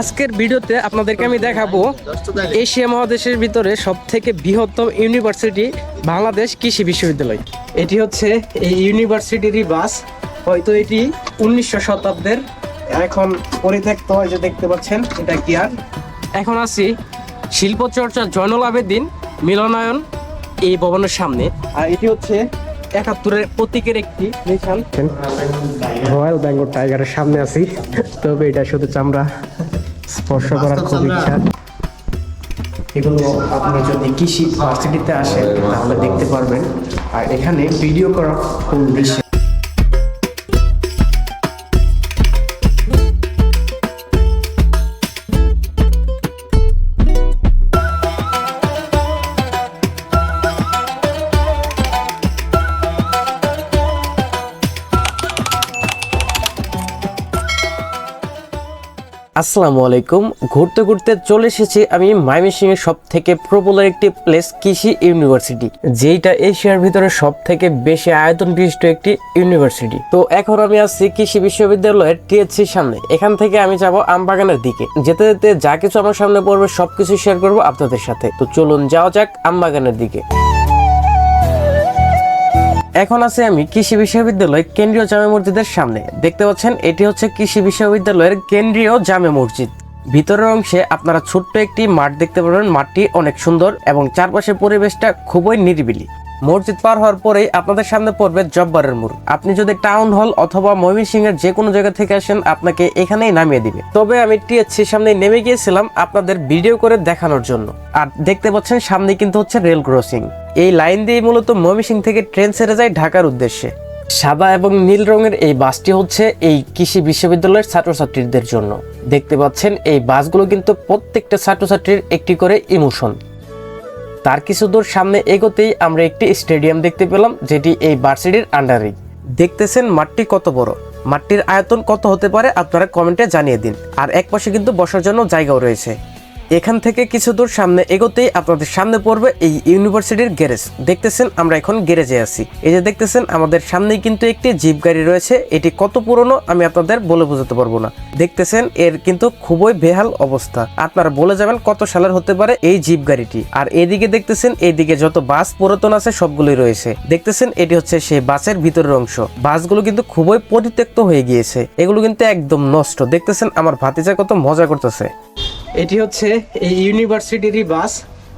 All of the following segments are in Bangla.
আজকের ভিডিওতে আপনাদেরকে আমি দেখাবো এশিয়া মহাদেশের ভিতরে সব থেকে বৃহত্তম ইউনিভার্সিটি বাংলাদেশ কৃষি বিশ্ববিদ্যালয়। এটি হচ্ছে এই ইউনিভার্সিটিরই বাস। হয়তো এটি উনিশশো শতাব্দের এখন পরিত্যক্ত হয় যে দেখতে পাচ্ছেন এটা কি আর? এখন আছি শিল্পচর্চা জয়নুল আবেদিন মিলনায়ন এই ভবনের সামনে। আর এটি হচ্ছে একাত্তরের প্রতীকের একটি নিশান রয়্যাল বেঙ্গল টাইগারের সামনে আছি। তবে এটা শুধু চামড়া। স্পর্শ করার খুব ইচ্ছা। এগুলো আপনি যদি কৃষি ভার্সিটিতে আসেন তাহলে দেখতে পারবেন। আর এখানে ভিডিও করা খুব দৃশ্য আসসালামু আলাইকুম। ঘুরতে ঘুরতে চলে এসেছি আমি ময়মনসিং এর সব থেকে প্রবলার একটি প্লেস কৃষি ইউনিভার্সিটি যেটা এশিয়ার ভিতরে সব থেকে বেশি আয়তন বিশিষ্ট একটি ইউনিভার্সিটি তো এখন আমি আছি কৃষি বিশ্ববিদ্যালয়ের টিএসসির সামনে। এখান থেকে আমি যাব আমবাগানের দিকে। যেতে যেতে যা কিছু আমার সামনে পড়বে সবকিছু শেয়ার করব আপনাদের সাথে। তো চলুন যাওয়া যাক আমবাগানের দিকে। এখন আছে আমি কৃষি বিশ্ববিদ্যালয় কেন্দ্রীয় জামে মসজিদের সামনে। দেখতে পাচ্ছেন, এটি হচ্ছে কৃষি বিশ্ববিদ্যালয়ের কেন্দ্রীয় জামে মসজিদ। ভিতরের অংশে আপনারা ছোট্ট একটি মাঠ দেখতে পাবেন মাঠটি অনেক সুন্দর এবং চারপাশের পরিবেশটা খুবই নিরিবিলি। মসজিদ পার হওয়ার পরেই আপনাদের সামনে পড়বে জব্বারের মোড়। আপনি যদি টাউন হল অথবা ময়মনসিং এর যে কোনো জায়গা থেকে আসেন, আপনাকে এখানেই নামিয়ে দিবে। তবে আমি টিএসসির সামনে নেমে গিয়েছিলাম আপনাদের ভিডিও করে দেখানোর জন্য। আর দেখতে পাচ্ছেন সামনে কিন্তু হচ্ছে রেল ক্রসিং। এই লাইন দিয়ে মূলত ময়মনসিং থেকে ট্রেন ছেড়ে যায় ঢাকার উদ্দেশ্যে। সাদা এবং নীল রঙের এই বাসটি হচ্ছে এই কৃষি বিশ্ববিদ্যালয়ের ছাত্রছাত্রীদের জন্য। দেখতে পাচ্ছেন, এই বাসগুলো কিন্তু প্রত্যেকটা ছাত্রছাত্রীর একটি করে ইমোশন। তার কিছু দূর সামনে এগোতেই আমরা একটি স্টেডিয়াম দেখতে পেলাম, যেটি এই ভার্সিটির আন্ডারেই দেখতেছেন মাঠটি কত বড়? মাঠটির আয়তন কত হতে পারে? আপনারা কমেন্টে জানিয়ে দিন। আর এক পাশে কিন্তু বসার জন্য জায়গাও রয়েছে। এখান থেকে কিছু দূর সামনে এগোতেই আপনাদের সামনে পড়বে এই ইউনিভার্সিটির গ্যারেজ। দেখতেছেন আমরা এখন গ্যারেজে আছি। এই যে দেখতেছেন, আমাদের সামনেই কিন্তু একটি জিপ গাড়ি রয়েছে। এটি কত পুরনো আমি আপনাদের বলে বোঝাতে পারব না। দেখতেছেন, এর কিন্তু খুবই বেহাল অবস্থা। আপনারা বলে যাবেন কত সালের হতে পারে এই জিপ গাড়িটি। আর এদিকে দেখতেছেন এইদিকে যত বাস পুরাতন আছে, সবগুলোই রয়েছে। দেখতেছেন, এটি হচ্ছে সেই বাসের ভিতরের অংশ। বাসগুলো কিন্তু খুবই পরিত্যক্ত হয়ে গিয়েছে। এগুলো কিন্তু একদম নষ্ট। দেখতেছেন, আমার ভাতিজা কত মজা করতেছে। এটি হচ্ছে এই ইউনিভার্সিটিরই বাস।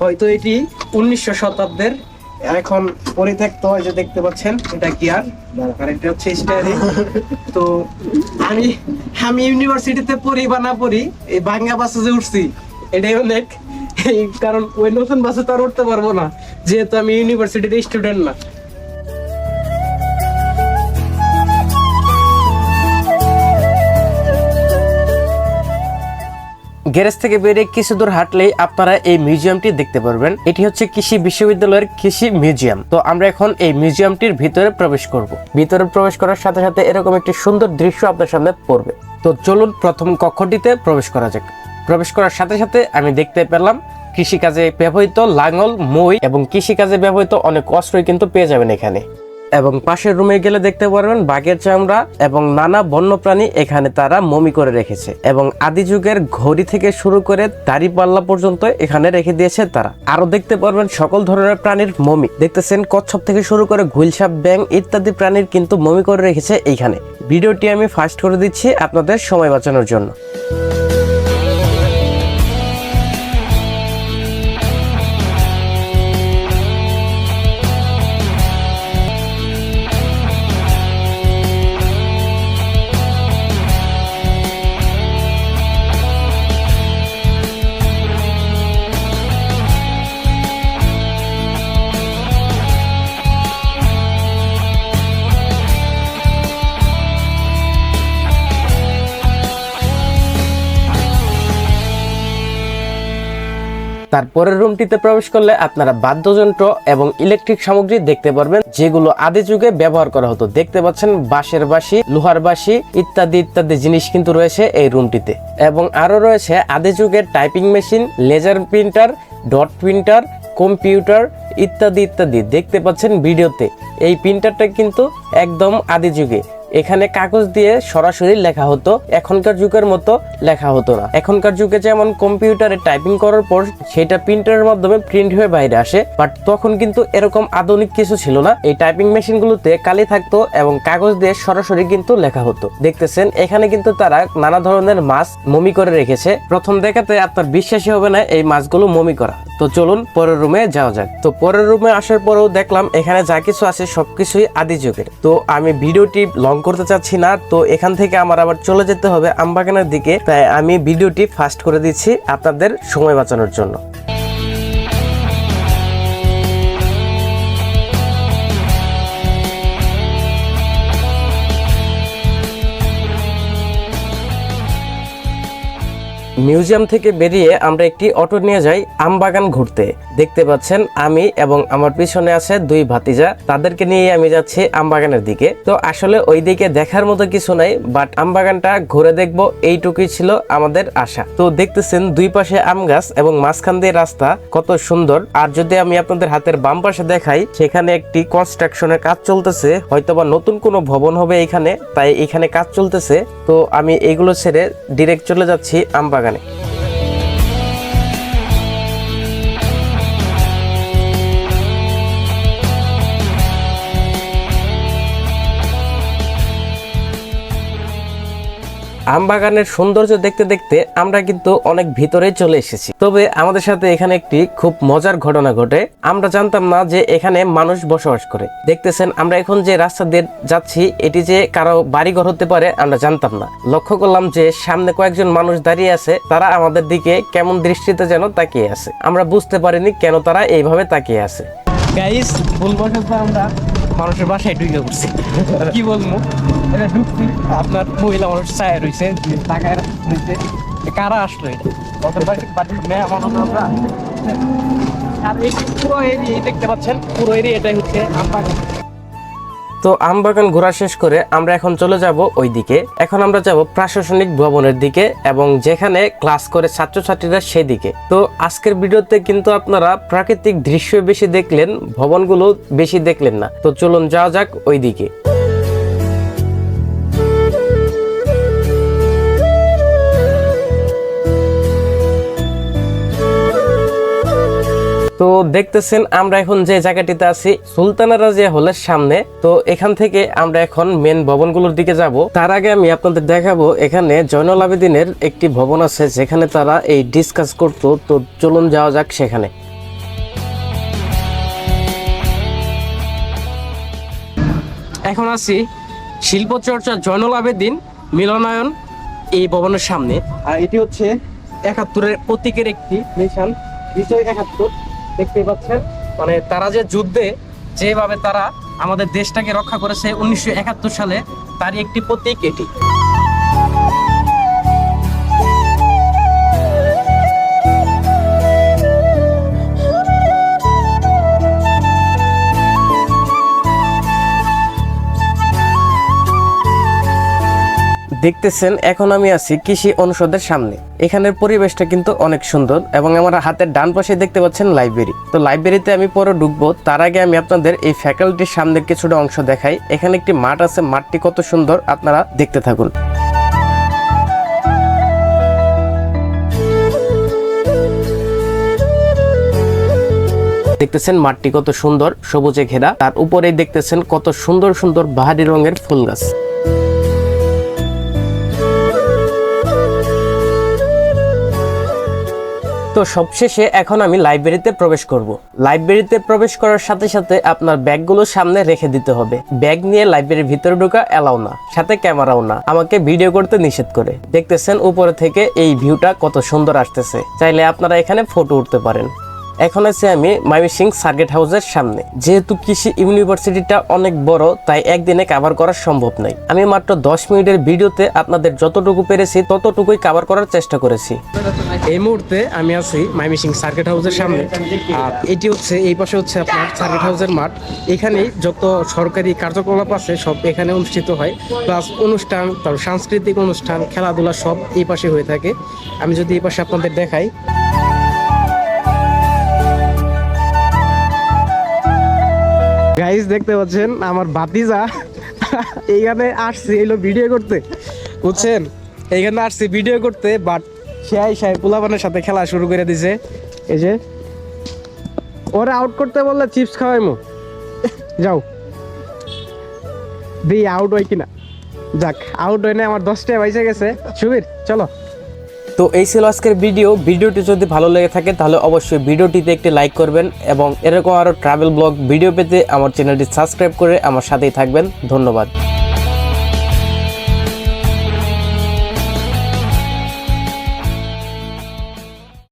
হয়তো এটি উনিশশো শতাব্দের এখন পরিত্যক্ত যে দেখতে পাচ্ছেন, এটা আর? আর এটা হচ্ছে স্টায়ারিং তো আমি আমি ইউনিভার্সিটিতে পড়ি বা না পড়ি, এই বাংলা বাসে যে উঠছি, এটাই অনেক। কারণ ওই নতুন বাসে তো আর উঠতে পারব না, যেহেতু আমি ইউনিভার্সিটির স্টুডেন্ট না। গ্যারেজ থেকে বেরিয়ে কিছু দূর হাঁটলেই আপনারা এই মিউজিয়ামটি দেখতে পারবেন। এটি হচ্ছে কৃষি বিশ্ববিদ্যালয়ের কৃষি মিউজিয়াম। তো আমরা এখন এই মিউজিয়ামটির ভিতরে প্রবেশ করব। ভিতরে প্রবেশ করার সাথে সাথে এরকম একটি সুন্দর দৃশ্য আপনার সামনে পড়বে। তো চলুন প্রথম কক্ষটিতে প্রবেশ করা যাক। প্রবেশ করার সাথে সাথে আমি দেখতে পেলাম, কৃষিকাজে ব্যবহৃত লাঙল, মই এবং কৃষিকাজে ব্যবহৃত অনেক অস্ত্রই কিন্তু পেয়ে যাবেন এখানে। এবং পাশের রুমে গেলে দেখতে পারবেন বাঘের চামড়া এবং নানা বন্যপ্রাণী এখানে তারা মমি করে রেখেছে এবং আদি যুগের ঘড়ি থেকে শুরু করে দাড়ি পাল্লা পর্যন্ত এখানে রেখে দিয়েছে তারা। আরও দেখতে পারবেন সকল ধরনের প্রাণীর মমি। দেখতেছেন কচ্ছপ থেকে শুরু করে গুইলসাপ ব্যাং ইত্যাদি প্রাণীর কিন্তু মমি করে রেখেছে এইখানে। ভিডিওটি আমি ফাস্ট করে দিচ্ছি আপনাদের সময় বাঁচানোর জন্য। তারপরের রুমটিতে প্রবেশ করলে আপনারা বাদ্যযন্ত্র এবং ইলেকট্রিক সামগ্রী দেখতে পারবেন, যেগুলো আদি যুগে ব্যবহার করা হতো। দেখতে পাচ্ছেন বাঁশের বাঁশি, লোহার বাঁশি, ইত্যাদি ইত্যাদি জিনিস কিন্তু রয়েছে এই রুমটিতে এবং আরও রয়েছে আদি যুগের typing machine laser printer dot printer computer ইত্যাদি ইত্যাদি। দেখতে পাচ্ছেন ভিডিওতে এই প্রিন্টারটা কিন্তু একদম আদি যুগে। এখানে কাগজ দিয়ে সরাসরি লেখা হতো, এখনকার যুগের মতো লেখা হতো না। এখনকার যুগে যেমন কম্পিউটারে টাইপিং করার পর সেটা প্রিন্টারের মাধ্যমে প্রিন্ট হয়ে বাইরে আসে, বাট তখন কিন্তু এরকম আধুনিক কিছু ছিল না। এই টাইপিং মেশিনগুলোতে কালি থাকতো এবং কাগজ দিয়ে সরাসরি কিন্তু লেখা হতো। দেখতেছেন, এখানে কিন্তু তারা নানা ধরনের মাছ মমি করে রেখেছে। প্রথম দেখাতে আপনার বিশ্বাসই হবে না এই মাছগুলো মমি করা। তো চলুন পরের রুমে যাওয়া যাক। তো পরের রুমে আসার পরেও দেখলাম এখানে যা কিছু আছে সবকিছুই আদি যুগের। তো আমি ভিডিওটি লং করতে চাচ্ছি না, তো এখান থেকে আমার আবার চলে যেতে হবে আমবাগানের দিকে। তাই আমি ভিডিওটি ফাস্ট করে দিচ্ছি আপনাদের সময় বাঁচানোর জন্য। মিউজিয়াম থেকে বেরিয়ে আমরা একটি অটো নিয়ে যাই আমবাগান ঘুরতে। দেখতে পাচ্ছেন আমি এবং আমার পিছনে আছে দুই ভাতিজা। তাদেরকে নিয়ে আমি যাচ্ছি আমবাগানের দিকে। তো আসলে ওই দিকে দেখার মতো কিছু নাই বাট আমবাগানটা ঘুরে দেখব, এইটুকুই ছিল আমাদের আশা। তো দেখতেছেন দুই পাশে আম গাছ এবং মাঝখান দিয়ে রাস্তা, কত সুন্দর। আর যদি আমি আপনাদের হাতের বাম পাশে দেখাই, সেখানে একটি কনস্ট্রাকশনের কাজ চলতেছে। হয়তোবা নতুন কোনো ভবন হবে এখানে, তাই এখানে কাজ চলতেছে। তো আমি এগুলো ছেড়ে ডিরেক্ট চলে যাচ্ছি আমবাগানে। আমবাগানের সৌন্দর্য দেখতে দেখতে আমরা কিন্তু অনেক ভিতরে চলে এসেছি। তবে আমাদের সাথে এখানে একটি খুব মজার ঘটনা ঘটে। আমরা জানতাম না যে এখানে মানুষ বসবাস করে। দেখতেছেন, আমরা এখন যে রাস্তা দিয়ে যাচ্ছি, এটি যে কারও বাড়িঘর হতে পারে, আমরা জানতাম না। লক্ষ্য করলাম যে সামনে কয়েকজন মানুষ দাঁড়িয়ে আছে, তারা আমাদের দিকে কেমন দৃষ্টিতে যেন তাকিয়ে আছে। আমরা বুঝতে পারিনি কেন তারা এইভাবে তাকিয়ে আছে। গাইস আমরা। মানুষের বাসায় ঢুকে পড়ছি। কি বলব? এটা ঢুকছি। আপনার মহিলা মানুষ চায় রয়েছে টাকায় রয়েছে কারা আসলো এটা? ওদের বাড়ি বাড়ির মেয়ে মানুষ আমরা। আর এই পুরো এরিয়া দেখতে পাচ্ছেন? পুরো এরিয়া এটাই হচ্ছে আমবাগান তো আম বাগান ঘোরা শেষ করে আমরা এখন চলে যাব ওই দিকে এখন আমরা যাব প্রশাসনিক ভবনের দিকে এবং যেখানে ক্লাস করে ছাত্রছাত্রীরা সেদিকে। তো আজকের ভিডিওতে কিন্তু আপনারা প্রাকৃতিক দৃশ্য বেশি দেখলেন, ভবনগুলো বেশি দেখলেন না। তো চলুন যাওয়া যাক ওই দিকে তো দেখতেছেন আমরা এখন যে জায়গাটিতে আছি, সুলতানা রাজিয়া হলের সামনে। তো এখান থেকে আমরা এখন মেন ভবনগুলোর দিকে যাব। তার আগে আমি আপনাদের দেখাবো, এখানে জয়নুল আবেদিনের একটি ভবন আছে, যেখানে তারা এই ডিসকাস করতো। তো চলুন যাওয়া যাক সেখানে। এখন আছি শিল্পচর্চা জয়নুল আবেদিন মিলনায়ন এই ভবনের সামনে। আর এটি হচ্ছে একাত্তরের প্রতীকের একটি নিশান বিজয় একাত্তর। দেখতে পাচ্ছেন। মানে তারা যে যুদ্ধে যেভাবে তারা আমাদের দেশটাকে রক্ষা করেছে, উনিশশো একাত্তর সালে তারই একটি প্রতীক এটি। দেখতেছেন, এখন আমি আছি কৃষি অনুষদের সামনে। এখানের পরিবেশটা কিন্তু অনেক সুন্দর এবং আমার হাতের ডান পাশে দেখতে পাচ্ছেন লাইব্রেরি। তো লাইব্রেরিতে আমি পরে ঢুকবো, তার আগে আমি আপনাদের এই ফ্যাকাল্টির সামনের কিছুটা অংশ দেখাই। এখানে একটি মাঠ আছে, মাঠটি কত সুন্দর, আপনারা দেখতে থাকুন। দেখতেছেন মাঠটি কত সুন্দর, সবুজে ঘেরা। তার উপরেই দেখতেছেন কত সুন্দর সুন্দর বাহারি রঙের ফুল গাছ। তো সবশেষে এখন আমি লাইব্রেরিতে প্রবেশ করব। লাইব্রেরিতে প্রবেশ করার সাথে সাথে আপনার ব্যাগগুলো সামনে রেখে দিতে হবে। ব্যাগ নিয়ে লাইব্রেরির ভিতরে ঢোকা এলাও না, সাথে ক্যামেরাও না। আমাকে ভিডিও করতে নিষেধ করে। দেখতেছেন উপরে থেকে এই ভিউটা কত সুন্দর আসতেছে। চাইলে আপনারা এখানে ফটো উঠতে পারেন। এখন আছি আমি ময়মনসিং সার্কিট হাউসের সামনে। যেহেতু কৃষি ইউনিভার্সিটিটা অনেক বড়, তাই একদিনে কাভার করা সম্ভব নয় আমি মাত্র দশ মিনিটের ভিডিওতে আপনাদের যতটুকু পেরেছি, ততটুকুই কভার করার চেষ্টা করেছি। এই মুহূর্তে আমি আছি ময়মনসিং সার্কিট হাউসের সামনে। আর এটি হচ্ছে, এই পাশে হচ্ছে আপনার সার্কিট হাউসের মাঠ। এখানেই যত সরকারি কার্যকলাপ আছে, সব এখানে অনুষ্ঠিত হয়। প্লাস অনুষ্ঠান, তারপর সাংস্কৃতিক অনুষ্ঠান, খেলাধুলা সব এই পাশে হয়ে থাকে। আমি যদি এই পাশে আপনাদের দেখাই। গাইস দেখতে পাচ্ছেন আমার বাতিজা এইখানে আসছি এলো ভিডিও করতে। বুঝছেন? এইখানে আসছি ভিডিও করতে বাট সাই সাই পোলাপানের সাথে খেলা শুরু করে দিছে। এই যে, ওরা আউট করতে বললে চিপস খাওয়াইমু। যাও। দি আউট হয় কিনা? যাক আউট হয় না আমার দশটায় বাইসে গেছে। সুবীর, চলো। তো এই ছিল আজকের ভিডিও। ভিডিওটি যদি ভালো লেগে থাকে, তাহলে অবশ্যই ভিডিওটিতে একটি লাইক করবেন এবং এরকম আরও ট্রাভেল ব্লগ ভিডিও পেতে আমার চ্যানেলটি সাবস্ক্রাইব করে আমার সাথেই থাকবেন। ধন্যবাদ।